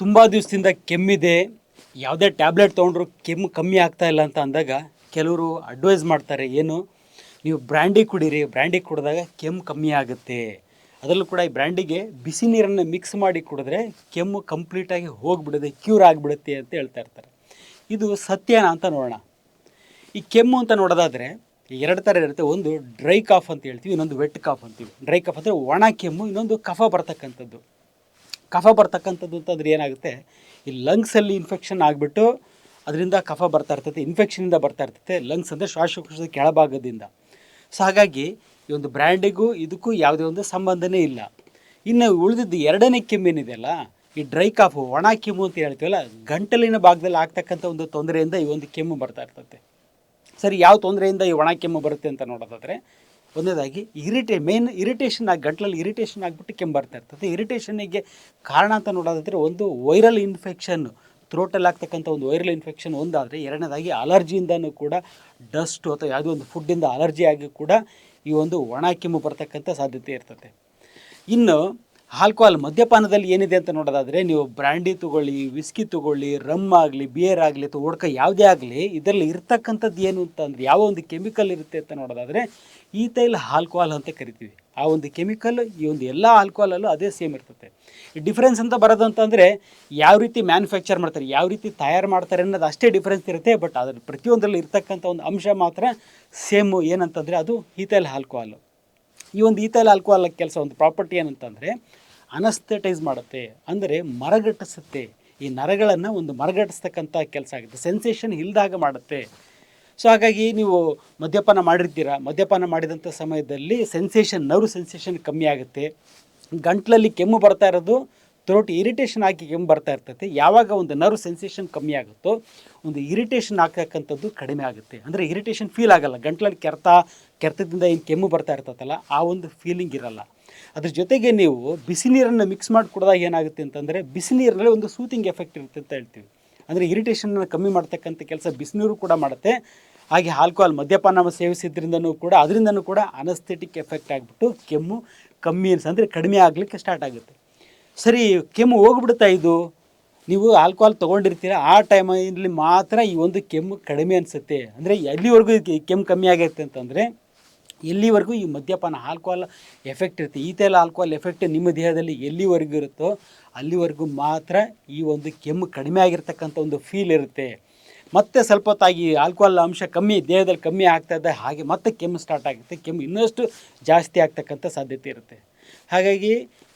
ತುಂಬ ದಿವಸದಿಂದ ಕೆಮ್ಮಿದೆ. ಯಾವುದೇ ಟ್ಯಾಬ್ಲೆಟ್ ತೊಗೊಂಡ್ರು ಕೆಮ್ಮು ಕಮ್ಮಿ ಆಗ್ತಾ ಇಲ್ಲ ಅಂತ ಅಂದಾಗ ಕೆಲವರು ಅಡ್ವೈಸ್ ಮಾಡ್ತಾರೆ, ಏನು? ನೀವು ಬ್ರ್ಯಾಂಡಿ ಕುಡೀರಿ, ಬ್ರ್ಯಾಂಡಿ ಕುಡಿದಾಗ ಕೆಮ್ಮು ಕಮ್ಮಿ ಆಗುತ್ತೆ. ಅದರಲ್ಲೂ ಕೂಡ ಈ ಬ್ರ್ಯಾಂಡಿಗೆ ಬಿಸಿ ನೀರನ್ನು ಮಿಕ್ಸ್ ಮಾಡಿ ಕುಡಿದ್ರೆ ಕೆಮ್ಮು ಕಂಪ್ಲೀಟಾಗಿ ಹೋಗ್ಬಿಡುತ್ತೆ, ಕ್ಯೂರ್ ಆಗಿಬಿಡುತ್ತೆ ಅಂತ ಹೇಳ್ತಾ ಇರ್ತಾರೆ. ಇದು ಸತ್ಯನಾ ಅಂತ ನೋಡೋಣ. ಈ ಕೆಮ್ಮು ಅಂತ ನೋಡೋದಾದರೆ ಎರಡು ಥರ ಇರುತ್ತೆ. ಒಂದು ಡ್ರೈ ಕಾಫ್ ಅಂತ ಹೇಳ್ತೀವಿ, ಇನ್ನೊಂದು ವೆಟ್ ಕಾಫ್ ಅಂತೀವಿ. ಡ್ರೈ ಕಾಫ್ ಅಂದರೆ ಒಣ ಕೆಮ್ಮು, ಇನ್ನೊಂದು ಕಫ ಬರ್ತಕ್ಕಂಥದ್ದು. ಕಫ ಬರ್ತಕ್ಕಂಥದ್ದು ಅಂತಂದ್ರೆ ಏನಾಗುತ್ತೆ? ಈ ಲಂಗ್ಸಲ್ಲಿ ಇನ್ಫೆಕ್ಷನ್ ಆಗಿಬಿಟ್ಟು ಅದರಿಂದ ಕಫ ಬರ್ತಾ ಇರ್ತೈತೆ ಇನ್ಫೆಕ್ಷನಿಂದ ಬರ್ತಾ ಇರ್ತೈತೆ ಲಂಗ್ಸ್ ಅಂದರೆ ಶ್ವಾಸಕೋಶದ ಕೆಳಭಾಗದಿಂದ. ಸೊ ಹಾಗಾಗಿ ಈ ಒಂದು ಬ್ರ್ಯಾಂಡಿಗೂ ಇದಕ್ಕೂ ಯಾವುದೇ ಒಂದು ಸಂಬಂಧನೇ ಇಲ್ಲ. ಇನ್ನು ಉಳಿದಿದ್ದು ಎರಡನೇ ಕೆಮ್ಮೇನಿದೆಯಲ್ಲ ಈ ಡ್ರೈ ಕಾಫು ಒಣ ಕೆಮ್ಮು ಅಂತ ಹೇಳ್ತೀವಲ್ಲ, ಗಂಟಲಿನ ಭಾಗದಲ್ಲಿ ಆಗ್ತಕ್ಕಂಥ ಒಂದು ತೊಂದರೆಯಿಂದ ಈ ಒಂದು ಕೆಮ್ಮು ಬರ್ತಾ ಇರ್ತೈತೆ. ಸರಿ, ಯಾವ ತೊಂದರೆಯಿಂದ ಈ ಒಣ ಕೆಮ್ಮು ಬರುತ್ತೆ ಅಂತ ನೋಡೋದಾದರೆ ಒಂದನೇದಾಗಿ ಇರಿಟೇ ಮೇನ್ ಇರಿಟೇಷನ್ ಆಗಿ, ಗಂಟಲಲ್ಲಿ ಇರಿಟೇಷನ್ ಆಗಿಬಿಟ್ಟು ಕೆಮ್ಮು ಬರ್ತಾ ಇರ್ತದೆ ಇರಿಟೇಷನಿಗೆ ಕಾರಣ ಅಂತ ನೋಡೋದಾದರೆ, ಒಂದು ವೈರಲ್ ಇನ್ಫೆಕ್ಷನ್ ಥ್ರೋಟಲ್ಲಿ ಆಗ್ತಕ್ಕಂಥ ಒಂದು ವೈರಲ್ ಇನ್ಫೆಕ್ಷನ್ ಒಂದಾದರೆ, ಎರಡನೇದಾಗಿ ಅಲರ್ಜಿಯಿಂದನೂ ಕೂಡ ಡಸ್ಟು ಅಥವಾ ಯಾವುದೋ ಒಂದು ಫುಡ್ಡಿಂದ ಅಲರ್ಜಿ ಆಗಿ ಕೂಡ ಈ ಒಂದು ಒಣ ಕೆಮ್ಮು ಬರ್ತಕ್ಕಂಥ ಸಾಧ್ಯತೆ ಇರ್ತದೆ. ಇನ್ನು ಆಲ್ಕೋಹಾಲ್ ಮದ್ಯಪಾನದಲ್ಲಿ ಏನಿದೆ ಅಂತ ನೋಡೋದಾದರೆ, ನೀವು ಬ್ರ್ಯಾಂಡಿ ತಗೊಳ್ಳಿ ವಿಸ್ಕಿ ತಗೊಳ್ಳಿ ರಮ್ ಆಗಲಿ ಬಿಯರ್ ಆಗಲಿ ಅಥವಾ ಓಡ್ಕ ಯಾವುದೇ ಆಗಲಿ, ಇದರಲ್ಲಿ ಇರ್ತಕ್ಕಂಥದ್ದು ಏನು ಅಂತಂದರೆ ಯಾವ ಒಂದು ಕೆಮಿಕಲ್ ಇರುತ್ತೆ ಅಂತ ನೋಡೋದಾದರೆ ಈತೈಲ್ ಆಲ್ಕೋಹಾಲ್ ಅಂತ ಕರಿತೀವಿ. ಆ ಒಂದು ಕೆಮಿಕಲ್ ಈ ಒಂದು ಎಲ್ಲ ಆಲ್ಕೋಹಾಲಲ್ಲೂ ಅದೇ ಸೇಮ್ ಇರ್ತದೆ ಡಿಫ್ರೆನ್ಸ್ ಅಂತ ಬರೋದು ಅಂತಂದರೆ ಯಾವ ರೀತಿ ಮ್ಯಾನುಫ್ಯಾಕ್ಚರ್ ಮಾಡ್ತಾರೆ, ಯಾವ ರೀತಿ ತಯಾರು ಮಾಡ್ತಾರೆ ಅನ್ನೋದು ಅಷ್ಟೇ ಡಿಫ್ರೆನ್ಸ್ ಇರುತ್ತೆ ಬಟ್ ಅದ್ರ ಪ್ರತಿಯೊಂದರಲ್ಲಿ ಇರ್ತಕ್ಕಂಥ ಒಂದು ಅಂಶ ಮಾತ್ರ ಸೇಮು ಏನಂತಂದರೆ ಅದು ಈತೈಲ್ ಆಲ್ಕೋಹಾಲು ಈ ಒಂದು ಈಥೈಲ್ ಆಲ್ಕೋಹಾಲ್ ಕೆಲಸ ಒಂದು ಪ್ರಾಪರ್ಟಿ ಏನಂತಂದರೆ ಅನಸ್ಥೆಟೈಸ್ ಮಾಡುತ್ತೆ. ಅಂದರೆ ಮರಗಟ್ಟಿಸುತ್ತೆ. ಈ ನರಗಳನ್ನು ಒಂದು ಮರಗಟ್ಟಿಸ್ತಕ್ಕಂಥ ಕೆಲಸ ಆಗುತ್ತೆ. ಸೆನ್ಸೇಷನ್ ಇಲ್ದಾಗ ಮಾಡುತ್ತೆ. ಸೊ ಹಾಗಾಗಿ ನೀವು ಮದ್ಯಪಾನ ಮಾಡಿರ್ತೀರಾ? ಮದ್ಯಪಾನ ಮಾಡಿದಂಥ ಸಮಯದಲ್ಲಿ ಸೆನ್ಸೇಷನ್ ನರ್ವ್ ಸೆನ್ಸೇಷನ್ ಕಮ್ಮಿ ಆಗುತ್ತೆ. ಗಂಟ್ಲಲ್ಲಿ ಕೆಮ್ಮು ಬರ್ತಾ ಇರೋದು ಥ್ರೋಟ್ ಇರಿಟೇಷನ್ ಆಗಿ ಕೆಮ್ಮು ಬರ್ತಾ ಇರ್ತೈತೆ? ಯಾವಾಗ ಒಂದು ನರ್ವ್ ಸೆನ್ಸೇಷನ್ ಕಮ್ಮಿ ಆಗುತ್ತೋ, ಒಂದು ಇರಿಟೇಷನ್ ಆಗ್ತಕ್ಕಂಥದ್ದು ಕಡಿಮೆ ಆಗುತ್ತೆ. ಅಂದರೆ ಇರಿಟೇಷನ್ ಫೀಲ್ ಆಗಲ್ಲ. ಗಂಟ್ಲಲ್ಲಿ ಕೆರೆತ, ಕೆರೆತದಿಂದ ಏನು ಕೆಮ್ಮು ಬರ್ತಾ ಇರ್ತೈತಲ್ಲ, ಆ ಒಂದು ಫೀಲಿಂಗ್ ಇರಲ್ಲ. ಅದ್ರ ಜೊತೆಗೆ ನೀವು ಬಿಸಿ ನೀರನ್ನು ಮಿಕ್ಸ್ ಮಾಡಿ ಕುಡಿದಾಗ ಏನಾಗುತ್ತೆ ಅಂತಂದರೆ, ಬಿಸಿ ನೀರಿನಲ್ಲಿ ಒಂದು ಸೂತಿಂಗ್ ಎಫೆಕ್ಟ್ ಇರುತ್ತೆ ಅಂತ ಹೇಳ್ತೀವಿ. ಅಂದರೆ ಇರಿಟೇಷನ್ನ ಕಮ್ಮಿ ಮಾಡ್ತಕ್ಕಂಥ ಕೆಲಸ ಬಿಸಿನೀರು ಕೂಡ ಮಾಡುತ್ತೆ. ಹಾಗೆ ಆಲ್ಕೋಹಾಲ್ ಮದ್ಯಪಾನ ಸೇವಿಸಿದ್ರಿಂದನೂ ಕೂಡ, ಅದರಿಂದನೂ ಕೂಡ ಅನಸ್ಥೆಟಿಕ್ ಎಫೆಕ್ಟ್ ಆಗಿಬಿಟ್ಟು ಕೆಮ್ಮು ಕಮ್ಮಿ ಅಂದರೆ ಕಡಿಮೆ ಆಗಲಿಕ್ಕೆ ಸ್ಟಾರ್ಟ್ ಆಗುತ್ತೆ. ಸರಿ, ಕೆಮ್ಮು ಹೋಗ್ಬಿಡುತ್ತಾ ಇದು. ನೀವು ಆಲ್ಕೋಹಾಲ್ ತೊಗೊಂಡಿರ್ತೀರ, ಆ ಟೈಮಲ್ಲಿ ಮಾತ್ರ ಈ ಒಂದು ಕೆಮ್ಮು ಕಡಿಮೆ ಅನಿಸುತ್ತೆ. ಅಂದರೆ ಎಲ್ಲಿವರೆಗೂ ಈ ಕೆಮ್ಮು ಕಮ್ಮಿ ಆಗೈತೆ ಅಂತಂದರೆ, ಎಲ್ಲಿವರೆಗೂ ಈ ಮದ್ಯಪಾನ ಆಲ್ಕೋಹಾಲ್ ಎಫೆಕ್ಟ್ ಇರುತ್ತೆ. ಈತೆಲ್ಲ ಆಲ್ಕೋಹಾಲ್ ಎಫೆಕ್ಟ್ ನಿಮ್ಮ ದೇಹದಲ್ಲಿ ಎಲ್ಲಿವರೆಗೂ ಇರುತ್ತೋ, ಅಲ್ಲಿವರೆಗೂ ಮಾತ್ರ ಈ ಒಂದು ಕೆಮ್ಮು ಕಡಿಮೆ ಆಗಿರ್ತಕ್ಕಂಥ ಒಂದು ಫೀಲ್ ಇರುತ್ತೆ. ಮತ್ತೆ ಸ್ವಲ್ಪ ಹೊತ್ತಾಗಿ ಆಲ್ಕೋಹಾಲ್ ಅಂಶ ಕಮ್ಮಿ, ದೇಹದಲ್ಲಿ ಕಮ್ಮಿ ಆಗ್ತಾ ಇದೆ, ಹಾಗೆ ಮತ್ತೆ ಕೆಮ್ಮು ಸ್ಟಾರ್ಟ್ ಆಗುತ್ತೆ. ಕೆಮ್ಮು ಇನ್ನಷ್ಟು ಜಾಸ್ತಿ ಆಗ್ತಕ್ಕಂಥ ಸಾಧ್ಯತೆ ಇರುತ್ತೆ. ಹಾಗಾಗಿ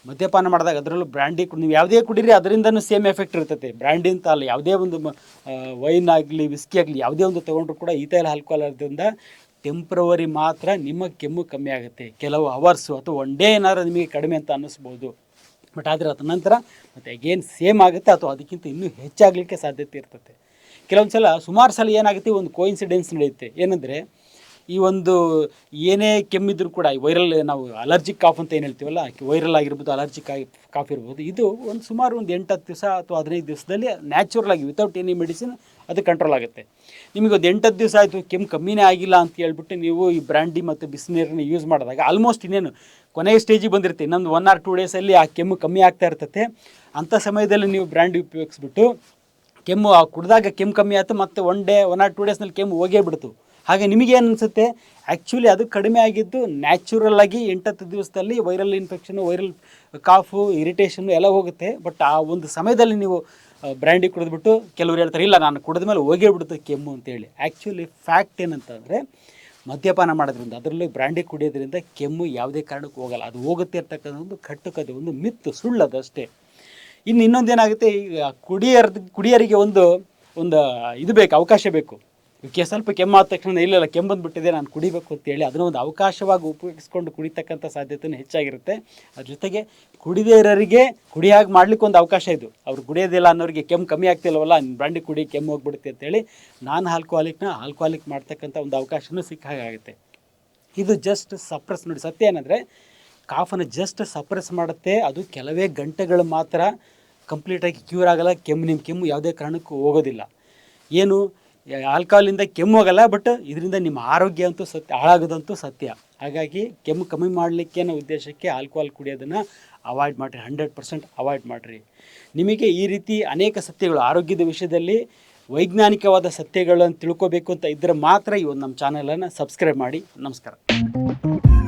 ಮದ್ಯಪಾನ ಮಾಡಿದಾಗ ಅದರಲ್ಲೂ ಬ್ರ್ಯಾಂಡಿ ಕುಡಿ ನೀವು ಯಾವುದೇ ಕುಡೀರಿ, ಅದರಿಂದನೂ ಸೇಮ್ ಎಫೆಕ್ಟ್ ಇರ್ತೈತೆ. ಬ್ರ್ಯಾಂಡಿ ಅಂತ ಅಲ್ಲ, ಯಾವುದೇ ಒಂದು ವೈನ್ ಆಗಲಿ ವಿಸ್ಕಿ ಆಗಲಿ, ಯಾವುದೇ ಒಂದು ತೊಗೊಂಡ್ರು ಕೂಡ ಈ ಥರ ಆಲ್ಕೋಹಾಲ್ ಇರೋದ್ರಿಂದ ಟೆಂಪ್ರವರಿ ಮಾತ್ರ ನಿಮ್ಮ ಕೆಮ್ಮು ಕಮ್ಮಿ ಆಗುತ್ತೆ. ಕೆಲವು ಅವರ್ಸು ಅಥವಾ ಒನ್ ಡೇ ಏನಾದರೂ ನಿಮಗೆ ಕಡಿಮೆ ಅಂತ ಅನ್ನಿಸ್ಬೋದು. ಬಟ್ ಆದರೆ ಅದ ನಂತರ ಮತ್ತು ಅಗೇನ್ ಸೇಮ್ ಆಗುತ್ತೆ, ಅಥವಾ ಅದಕ್ಕಿಂತ ಇನ್ನೂ ಹೆಚ್ಚಾಗಲಿಕ್ಕೆ ಸಾಧ್ಯತೆ ಇರ್ತದೆ ಕೆಲವೊಂದು ಸಲ ಸುಮಾರು ಸಲ ಏನಾಗುತ್ತೆ, ಒಂದು ಕೋಇನ್ಸಿಡೆನ್ಸ್ ನಡೆಯುತ್ತೆ. ಏನಂದರೆ ಈ ಒಂದು ಏನೇ ಕೆಮ್ಮಿದ್ರು ಕೂಡ ಈ ವೈರಲ್ ನಾವು ಅಲರ್ಜಿಕ್ ಕಾಫ್ ಅಂತ ಏನು ಹೇಳ್ತೀವಲ್ಲ ವೈರಲ್ ಆಗಿರ್ಬೋದು ಅಲರ್ಜಿಕ್ ಕಾಫ್ ಇರ್ಬೋದು, ಇದು ಒಂದು ಸುಮಾರು ಒಂದು ಎಂಟು ಹತ್ತು ದಿವಸ ಅಥವಾ ಹದಿನೈದು ದಿವಸದಲ್ಲಿ ನ್ಯಾಚುರಲ್ ಆಗಿ ವಿತೌಟ್ ಎನಿ ಮೆಡಿಸಿನ್ ಅದು ಕಂಟ್ರೋಲ್ ಆಗುತ್ತೆ. ನಿಮಗೆ ಒಂದು ಎಂಟತ್ತು ದಿವಸ ಆಯಿತು, ಕೆಮ್ಮು ಕಮ್ಮಿನೇ ಆಗಿಲ್ಲ ಅಂತ ಹೇಳ್ಬಿಟ್ಟು ನೀವು ಈ ಬ್ರ್ಯಾಂಡಿ ಮತ್ತು ಬಿಸಿನೀರನ್ನ ಯೂಸ್ ಮಾಡಿದಾಗ ಆಲ್ಮೋಸ್ಟ್ ಇನ್ನೇನು ಕೊನೆಯ ಸ್ಟೇಜಿಗೆ ಬಂದಿರುತ್ತೆ, ಇನ್ನೊಂದು ಒನ್ ಆರ್ ಟೂ ಡೇಸಲ್ಲಿ ಆ ಕೆಮ್ಮು ಕಮ್ಮಿ ಆಗ್ತಾ ಇರ್ತತೆ. ಅಂಥ ಸಮಯದಲ್ಲಿ ನೀವು ಬ್ರ್ಯಾಂಡ್ ಉಪಯೋಗಿಸ್ಬಿಟ್ಟು ಕೆಮ್ಮು, ಆ ಕುಡಿದಾಗ ಕೆಮ್ಮು ಕಮ್ಮಿ ಆಯಿತು, ಮತ್ತು one day one or two ಡೇಸ್ನಲ್ಲಿ ಕೆಮ್ಮು ಹೋಗೇ ಬಿಡ್ತು. ಹಾಗೆ ನಿಮಗೇನು ಅನಿಸುತ್ತೆ? ಆ್ಯಕ್ಚುಲಿ ಅದು ಕಡಿಮೆ ಆಗಿದ್ದು ನ್ಯಾಚುರಲ್ ಆಗಿ ಎಂಟತ್ತು ದಿವಸದಲ್ಲಿ viral infection viral cough irritation ಎಲ್ಲ ಹೋಗುತ್ತೆ. ಬಟ್ ಆ ಒಂದು ಸಮಯದಲ್ಲಿ ನೀವು ಬ್ರ್ಯಾಂಡಿ ಕುಡಿದ್ಬಿಟ್ಟು ಕೆಲವರು ಹೇಳ್ತಾರೆ, ಇಲ್ಲ, ನಾನು ಕುಡಿದ ಮೇಲೆ ಹೋಗೇ ಬಿಡುತ್ತೆ ಕೆಮ್ಮು ಅಂತೇಳಿ ಆ್ಯಕ್ಚುಲಿ ಫ್ಯಾಕ್ಟ್ ಏನಂತಂದರೆ, ಮದ್ಯಪಾನ ಮಾಡೋದ್ರಿಂದ, ಅದರಲ್ಲಿ ಬ್ರ್ಯಾಂಡಿ ಕುಡಿಯೋದ್ರಿಂದ ಕೆಮ್ಮು ಯಾವುದೇ ಕಾರಣಕ್ಕೂ ಹೋಗಲ್ಲ. ಅದು ಹೋಗುತ್ತೆ ಇರ್ತಕ್ಕಂಥ ಒಂದು ಕಟ್ಟುಕತೆ ಒಂದು ಮಿತ್ತು ಸುಳ್ಳು ಅದು ಅಷ್ಟೇ. ಇನ್ನು ಇನ್ನೊಂದೇನಾಗುತ್ತೆ, ಈಗ ಕುಡಿಯರ್ ಕುಡಿಯರಿಗೆ ಒಂದು ಒಂದು ಇದು ಬೇಕು, ಅವಕಾಶ ಬೇಕು. ಕೆ ಸ್ವಲ್ಪ ಕೆಮ್ಮಾದ ತಕ್ಷಣ ಇಲ್ಲ ಇಲ್ಲ ಕೆಮ್ಮು ನಾನು ಕುಡಿಬೇಕು ಅಂತೇಳಿ ಅದನ್ನು ಒಂದು ಅವಕಾಶವಾಗಿ ಉಪಯೋಗಿಸ್ಕೊಂಡು ಕುಡಿತಕ್ಕಂಥ ಸಾಧ್ಯತೆಯೂ ಹೆಚ್ಚಾಗಿರುತ್ತೆ. ಅದ್ರ ಜೊತೆಗೆ ಕುಡಿದೇ ಇರೋರಿಗೆ ಕುಡಿಯಾಗಿ ಮಾಡ್ಲಿಕ್ಕೆ ಒಂದು ಅವಕಾಶ ಇದು. ಅವ್ರು ಕುಡಿಯೋದಿಲ್ಲ ಅನ್ನೋರಿಗೆ ಕೆಮ್ಮು ಕಮ್ಮಿ ಆಗ್ತಿಲ್ವಲ್ಲ ಬ್ರಾಂಡಿ ಕುಡಿ, ಕೆಮ್ಮು ಹೋಗ್ಬಿಡುತ್ತೆ ಅಂತೇಳಿ ನಾನ್ ಆಲ್ಕೋಹಾಲಿಕ್ನ ಆಲ್ಕೋಹಾಲಿಕ್ ಮಾಡ್ತಕ್ಕಂಥ ಒಂದು ಅವಕಾಶವೂ ಸಿಕ್ಕ ಹಾಗಾಗುತ್ತೆ ಇದು ಜಸ್ಟ್ ಸಪ್ರೆಸ್ ನೋಡಿ. ಸತ್ಯ ಏನಂದರೆ ಕಾಫನ್ನು ಜಸ್ಟ್ ಸಪ್ರೆಸ್ ಮಾಡುತ್ತೆ, ಅದು ಕೆಲವೇ ಗಂಟೆಗಳು ಮಾತ್ರ ಕಂಪ್ಲೀಟಾಗಿ ಕ್ಯೂರ್ ಆಗಲ್ಲ, ಕೆಮ್ಮು ನಿಮ್ಮ ಕೆಮ್ಮು ಯಾವುದೇ ಕಾರಣಕ್ಕೂ ಹೋಗೋದಿಲ್ಲ. ಏನು? ಆಲ್ಕೋಹಾಲಿಂದ ಕೆಮ್ಮು ಹೋಗಲ್ಲ ಬಟ್ ಇದರಿಂದ ನಿಮ್ಮ ಆರೋಗ್ಯ ಅಂತೂ ಸತ್ಯ, ಹಾಳಾಗೋದಂತೂ ಸತ್ಯ. ಹಾಗಾಗಿ ಕೆಮ್ಮು ಕಮ್ಮಿ ಮಾಡಲಿಕ್ಕೆ ಅನ್ನೋ ಉದ್ದೇಶಕ್ಕೆ ಆಲ್ಕೋಹಾಲ್ ಕುಡಿಯೋದನ್ನು ಅವಾಯ್ಡ್ ಮಾಡಿರಿ ಹಂಡ್ರೆಡ್ ಪರ್ಸೆಂಟ್ ಅವಾಯ್ಡ್ ಮಾಡಿರಿ. ನಿಮಗೆ ಈ ರೀತಿ ಅನೇಕ ಸತ್ಯಗಳು, ಆರೋಗ್ಯದ ವಿಷಯದಲ್ಲಿ ವೈಜ್ಞಾನಿಕವಾದ ಸತ್ಯಗಳನ್ನು ತಿಳ್ಕೊಬೇಕು ಅಂತ ಇದ್ದರೆ ಮಾತ್ರ ಈ ಒಂದು ನಮ್ಮ ಚಾನಲನ್ನು ಸಬ್ಸ್ಕ್ರೈಬ್ ಮಾಡಿ. ನಮಸ್ಕಾರ.